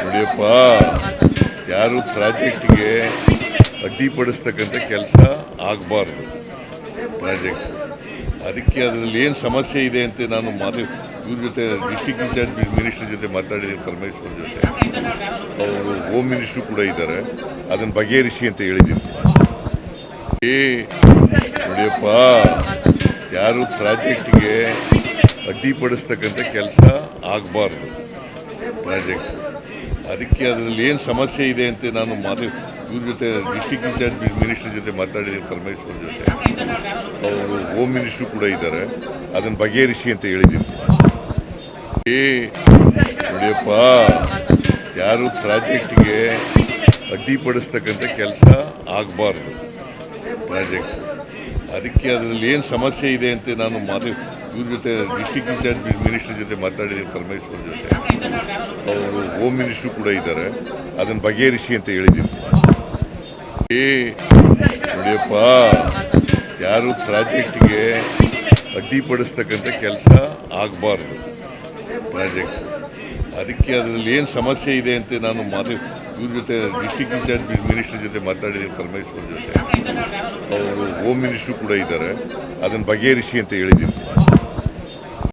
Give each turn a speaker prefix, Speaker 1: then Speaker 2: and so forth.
Speaker 1: ನೋಡಿಯಪ್ಪ, ಯಾರು ಪ್ರಾಜೆಕ್ಟ್ಗೆ ಅಡ್ಡಿಪಡಿಸ್ತಕ್ಕಂಥ ಕೆಲಸ ಆಗಬಾರ್ದು, ಪ್ರಾಜೆಕ್ಟ್. ಅದಕ್ಕೆ ಅದರಲ್ಲಿ ಏನು ಸಮಸ್ಯೆ ಇದೆ ಅಂತ ನಾನು ಮಾತು, ಇವ್ರ ಜೊತೆ ಡಿಸ್ಟಿಕ್ ಇನ್ಚಾರ್ಜ್ ಮಿನಿಸ್ಟರ್ ಜೊತೆ ಮಾತಾಡಿದ್ದೀನಿ ಪರಮೇಶ್ವರ್ ಜೊತೆ. ಅವರು ಹೋಮ್ ಮಿನಿಸ್ಟ್ರು ಕೂಡ ಇದ್ದಾರೆ. ಅದನ್ನು ಬಗೆಹರಿಸಿ ಅಂತ ಹೇಳಿದ್ದೀನಿ ಏ, ನೋಡಿಯಪ್ಪ, ಯಾರು ಪ್ರಾಜೆಕ್ಟ್ಗೆ ಅಡ್ಡಿಪಡಿಸ್ತಕ್ಕಂಥ ಕೆಲಸ ಆಗಬಾರ್ದು. ಪ್ರಾಜೆಕ್ಟ್ ಅದಕ್ಕೆ ಅದರಲ್ಲಿ ಏನು ಸಮಸ್ಯೆ ಇದೆ ಅಂತ ನಾನು ಮಾತು ಇವ್ರ ಜೊತೆ ಡಿಸ್ಟಿಕ್ ಇನ್ಚಾರ್ಜ್ ಮಿನಿಸ್ಟರ್ ಜೊತೆ ಮಾತಾಡಿದ್ದೀನಿ ಪರಮೇಶ್ವರ್ ಜೊತೆ. ಅವರು ಹೋಮ್ ಮಿನಿಸ್ಟ್ರು ಕೂಡ ಇದ್ದಾರೆ. ಅದನ್ನು ಬಗೆಹರಿಸಿ ಅಂತ ಹೇಳಿದ್ದೀನಿ ಏ, ನೋಡಿಯಪ್ಪ, ಯಾರು ಪ್ರಾಜೆಕ್ಟ್ಗೆ ಅಡ್ಡಿಪಡಿಸ್ತಕ್ಕಂಥ ಕೆಲಸ ಆಗಬಾರ್ದು. ಪ್ರಾಜೆಕ್ಟ್ ಅದಕ್ಕೆ ಅದರಲ್ಲಿ ಏನು ಸಮಸ್ಯೆ ಇದೆ ಅಂತ ನಾನು ಮಾತು ಇವ್ರ ಜೊತೆ ಡಿಸ್ಟಿಕ್ ಇನ್ಚಾರ್ಜ್ ಮಿನಿಸ್ಟರ್ ಜೊತೆ ಮಾತಾಡಿದ್ದೀನಿ ಪರಮೇಶ್ವರ್ ಜೊತೆ. ಅವರು ಹೋಮ್ ಮಿನಿಸ್ಟ್ರು ಕೂಡ ಇದ್ದಾರೆ. ಅದನ್ನು ಬಗೆಹರಿಸಿ ಅಂತ ಹೇಳಿದ್ದೀನಿ. ಏ, ನೋಡಿಯಪ್ಪ, ಯಾರು ಪ್ರಾಜೆಕ್ಟ್ಗೆ ಅಡ್ಡಿಪಡಿಸ್ತಕ್ಕಂಥ ಕೆಲಸ ಆಗಬಾರ್ದು. ಪ್ರಾಜೆಕ್ಟ್. ಅದಕ್ಕೆ ಅದರಲ್ಲಿ ಏನು ಸಮಸ್ಯೆ ಇದೆ ಅಂತ ನಾನು ಮಾತು, ಇವ್ರ ಜೊತೆ ಡಿಸ್ಟಿಕ್ ಇನ್ಚಾರ್ಜ್ ಮಿನಿಸ್ಟರ್ ಜೊತೆ ಮಾತಾಡಿದ್ದೀನಿ ಪರಮೇಶ್ವರ್ ಜೊತೆ. ಅವರು ಹೋಮ್ ಮಿನಿಸ್ಟ್ರು ಕೂಡ ಇದ್ದಾರೆ. ಅದನ್ನು ಬಗೆಹರಿಸಿ ಅಂತ ಹೇಳಿದ್ದೀನಿ.